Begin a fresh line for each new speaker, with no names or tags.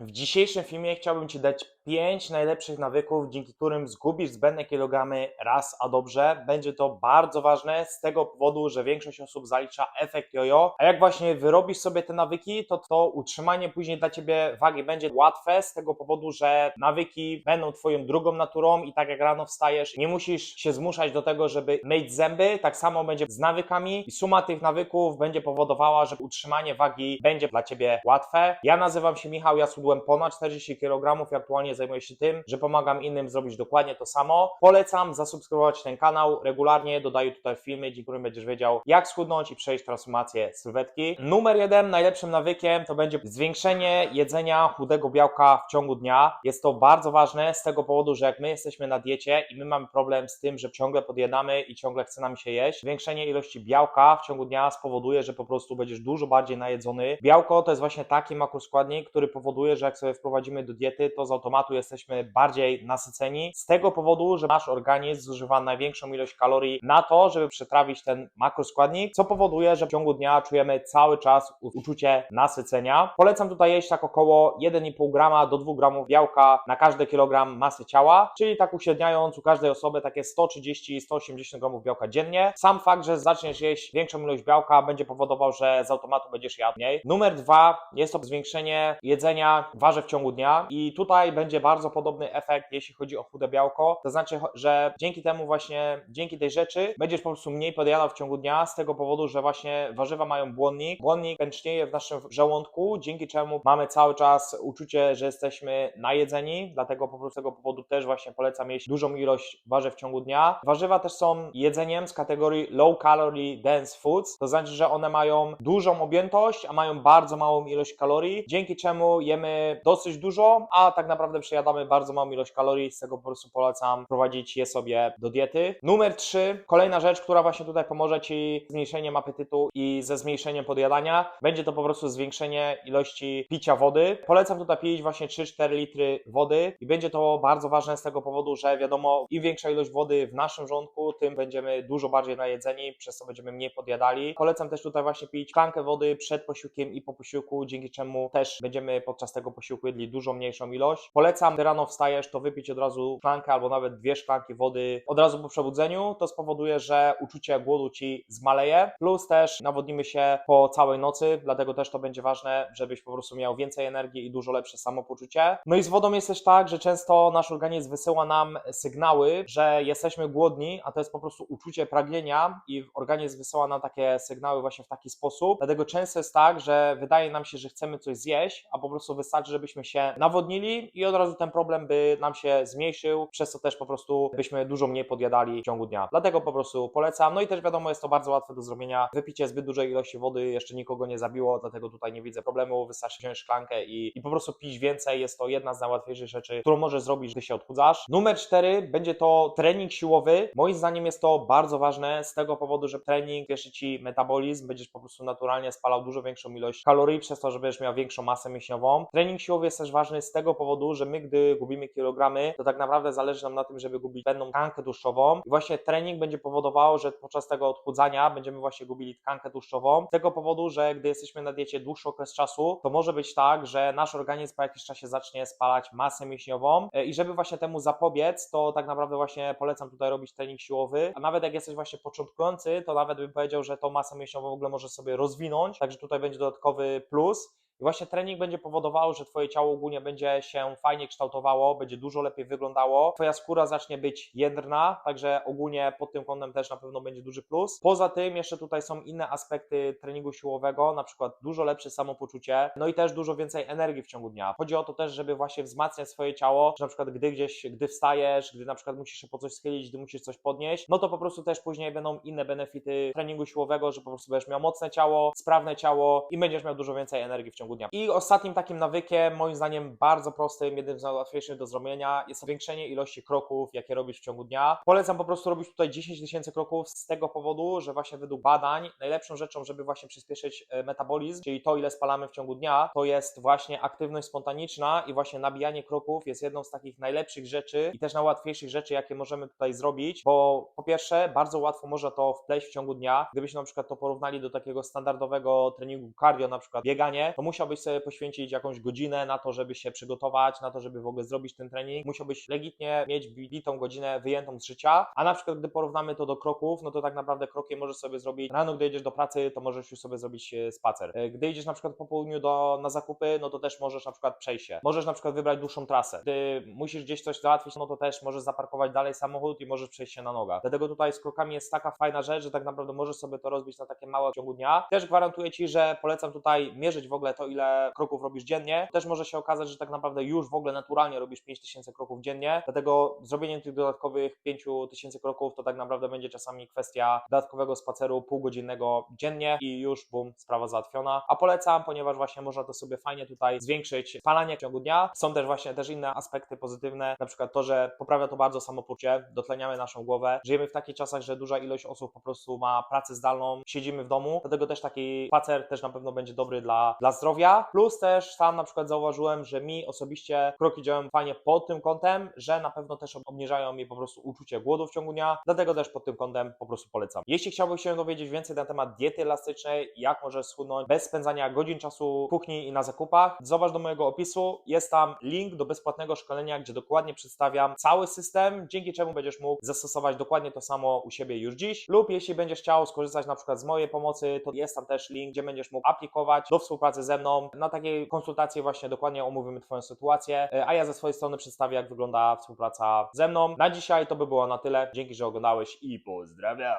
W dzisiejszym filmie chciałbym Ci dać 5 najlepszych nawyków, dzięki którym zgubisz zbędne kilogramy raz a dobrze. Będzie to bardzo ważne z tego powodu, że większość osób zalicza efekt jojo, a jak właśnie wyrobisz sobie te nawyki, to to utrzymanie później dla Ciebie wagi będzie łatwe z tego powodu, że nawyki będą Twoją drugą naturą i tak jak rano wstajesz, nie musisz się zmuszać do tego, żeby myć zęby, tak samo będzie z nawykami i suma tych nawyków będzie powodowała, że utrzymanie wagi będzie dla Ciebie łatwe. Ja nazywam się Michał, ja schudłem ponad 40 kg i aktualnie zajmuję się tym, że pomagam innym zrobić dokładnie to samo. Polecam zasubskrybować ten kanał, regularnie dodaję tutaj filmy, dzięki którym będziesz wiedział jak schudnąć i przejść transformację sylwetki. Numer jeden, najlepszym nawykiem to będzie zwiększenie jedzenia chudego białka w ciągu dnia. Jest to bardzo ważne z tego powodu, że jak my jesteśmy na diecie i my mamy problem z tym, że ciągle podjedamy i ciągle chce nam się jeść, zwiększenie ilości białka w ciągu dnia spowoduje, że po prostu będziesz dużo bardziej najedzony. Białko to jest właśnie taki makroskładnik, który powoduje, że jak sobie wprowadzimy do diety, to z automatu jesteśmy bardziej nasyceni. Z tego powodu, że nasz organizm zużywa największą ilość kalorii na to, żeby przetrawić ten makroskładnik, co powoduje, że w ciągu dnia czujemy cały czas uczucie nasycenia. Polecam tutaj jeść tak około 1,5 grama do 2 gramów białka na każdy kilogram masy ciała, czyli tak uśredniając u każdej osoby takie 130-180 gramów białka dziennie. Sam fakt, że zaczniesz jeść większą ilość białka będzie powodował, że z automatu będziesz jadł mniej. Numer dwa jest to zwiększenie jedzenia warzyw w ciągu dnia i tutaj będzie bardzo podobny efekt, jeśli chodzi o chude białko. To znaczy, że dzięki temu właśnie, dzięki tej rzeczy będziesz po prostu mniej podjadał w ciągu dnia z tego powodu, że właśnie warzywa mają błonnik. Błonnik pęcznieje w naszym żołądku, dzięki czemu mamy cały czas uczucie, że jesteśmy najedzeni, dlatego po prostu z tego powodu też właśnie polecam jeść dużą ilość warzyw w ciągu dnia. Warzywa też są jedzeniem z kategorii low calorie dense foods, to znaczy, że one mają dużą objętość, a mają bardzo małą ilość kalorii, dzięki czemu jemy dosyć dużo, a tak naprawdę przejadamy bardzo małą ilość kalorii, z tego po prostu polecam prowadzić je sobie do diety. Numer 3, kolejna rzecz, która właśnie tutaj pomoże Ci zmniejszeniem apetytu i ze zmniejszeniem podjadania, będzie to po prostu zwiększenie ilości picia wody. Polecam tutaj pić właśnie 3-4 litry wody i będzie to bardzo ważne z tego powodu, że wiadomo, im większa ilość wody w naszym żołądku, tym będziemy dużo bardziej najedzeni, przez co będziemy mniej podjadali. Polecam też tutaj właśnie pić szklankę wody przed posiłkiem i po posiłku, dzięki czemu też będziemy podczas tego posiłku jedli dużo mniejszą ilość. Polecam, gdy rano wstajesz, to wypić od razu szklankę albo nawet dwie szklanki wody od razu po przebudzeniu. To spowoduje, że uczucie głodu ci zmaleje. Plus też nawodnimy się po całej nocy, dlatego też to będzie ważne, żebyś po prostu miał więcej energii i dużo lepsze samopoczucie. No i z wodą jest też tak, że często nasz organizm wysyła nam sygnały, że jesteśmy głodni, a to jest po prostu uczucie pragnienia i organizm wysyła nam takie sygnały właśnie w taki sposób. Dlatego często jest tak, że wydaje nam się, że chcemy coś zjeść, a po prostu wystarczy, żebyśmy się nawodnili i od razu ten problem by nam się zmniejszył, przez co też po prostu byśmy dużo mniej podjadali w ciągu dnia. Dlatego po prostu polecam. No i też wiadomo, jest to bardzo łatwe do zrobienia. Wypicie zbyt dużej ilości wody jeszcze nikogo nie zabiło, dlatego tutaj nie widzę problemu. Wystarczy wziąć szklankę i, i po prostu pić więcej. Jest to jedna z najłatwiejszych rzeczy, którą możesz zrobić, gdy się odchudzasz. Numer cztery będzie to trening siłowy. Moim zdaniem jest to bardzo ważne z tego powodu, że trening pieszy ci metabolizm, będziesz po prostu naturalnie spalał dużo większą ilość kalorii, przez to, że będziesz miał większą masę mięśniową. Trening siłowy jest też ważny z tego powodu, że my, gdy gubimy kilogramy, to tak naprawdę zależy nam na tym, żeby gubić pewną tkankę tłuszczową. I właśnie trening będzie powodował, że podczas tego odchudzania będziemy właśnie gubili tkankę tłuszczową. Z tego powodu, że gdy jesteśmy na diecie dłuższy okres czasu, to może być tak, że nasz organizm po jakimś czasie zacznie spalać masę mięśniową. E, I żeby właśnie temu zapobiec, to tak naprawdę właśnie polecam tutaj robić trening siłowy. A nawet jak jesteś właśnie początkujący, to nawet bym powiedział, że tą masę mięśniową w ogóle może sobie rozwinąć. Także tutaj będzie dodatkowy plus. I właśnie trening będzie powodował, że Twoje ciało ogólnie będzie się fajnie kształtowało, będzie dużo lepiej wyglądało, Twoja skóra zacznie być jędrna, także ogólnie pod tym kątem też na pewno będzie duży plus. Poza tym jeszcze tutaj są inne aspekty treningu siłowego, na przykład dużo lepsze samopoczucie, no i też dużo więcej energii w ciągu dnia. Chodzi o to też, żeby właśnie wzmacniać swoje ciało, że na przykład gdy gdzieś, gdy wstajesz, gdy na przykład musisz się po coś schylić, gdy musisz coś podnieść, no to po prostu też później będą inne benefity treningu siłowego, że po prostu będziesz miał mocne ciało, sprawne ciało i będziesz miał dużo więcej energii w ciągu dnia. I ostatnim takim nawykiem, moim zdaniem bardzo prostym, jednym z najłatwiejszych do zrobienia, jest zwiększenie ilości kroków, jakie robisz w ciągu dnia. Polecam po prostu robić tutaj 10 tysięcy kroków z tego powodu, że właśnie według badań najlepszą rzeczą, żeby właśnie przyspieszyć e, metabolizm, czyli to, ile spalamy w ciągu dnia, to jest właśnie aktywność spontaniczna i właśnie nabijanie kroków jest jedną z takich najlepszych rzeczy i też najłatwiejszych rzeczy, jakie możemy tutaj zrobić, bo po pierwsze, bardzo łatwo można to wpleść w ciągu dnia. Gdybyśmy na przykład to porównali do takiego standardowego treningu cardio, na przykład bieganie, to musisz musiałbyś sobie poświęcić jakąś godzinę na to, żeby się przygotować, na to, żeby w ogóle zrobić ten trening. Musiałbyś legitnie mieć bitą godzinę wyjętą z życia, a na przykład gdy porównamy to do kroków, no to tak naprawdę krokiem możesz sobie zrobić rano, gdy jedziesz do pracy, to możesz już sobie zrobić e, spacer. E, Gdy idziesz na przykład po południu do, na zakupy, no to też możesz na przykład przejść się. Możesz na przykład wybrać dłuższą trasę. Gdy musisz gdzieś coś załatwić, no to też możesz zaparkować dalej samochód i możesz przejść się na nogach. Dlatego tutaj z krokami jest taka fajna rzecz, że tak naprawdę możesz sobie to rozbić na takie małe w ciągu dnia. Też gwarantuję Ci, że polecam tutaj mierzyć w ogóle to, ile kroków robisz dziennie. Też może się okazać, że tak naprawdę już w ogóle naturalnie robisz 5000 kroków dziennie, dlatego zrobienie tych dodatkowych 5000 kroków to tak naprawdę będzie czasami kwestia dodatkowego spaceru półgodzinnego dziennie i już bum, sprawa załatwiona. A polecam, ponieważ właśnie można to sobie fajnie tutaj zwiększyć spalanie w ciągu dnia. Są też właśnie też inne aspekty pozytywne, na przykład to, że poprawia to bardzo samopoczucie, dotleniamy naszą głowę. Żyjemy w takich czasach, że duża ilość osób po prostu ma pracę zdalną, siedzimy w domu, dlatego też taki spacer też na pewno będzie dobry dla, dla zdrowia. Plus też sam na przykład zauważyłem, że mi osobiście kroki działają fajnie pod tym kątem, że na pewno też obniżają mi po prostu uczucie głodu w ciągu dnia, dlatego też pod tym kątem po prostu polecam. Jeśli chciałbyś się dowiedzieć więcej na temat diety elastycznej, jak możesz schudnąć bez spędzania godzin czasu w kuchni i na zakupach, zobacz do mojego opisu, jest tam link do bezpłatnego szkolenia, gdzie dokładnie przedstawiam cały system, dzięki czemu będziesz mógł zastosować dokładnie to samo u siebie już dziś, lub jeśli będziesz chciał skorzystać na przykład z mojej pomocy, to jest tam też link, gdzie będziesz mógł aplikować do współpracy ze mną. Na takiej konsultacji właśnie dokładnie omówimy Twoją sytuację, e, a ja ze swojej strony przedstawię, jak wygląda współpraca ze mną. Na dzisiaj to by było na tyle. Dzięki, że oglądałeś i pozdrawiam.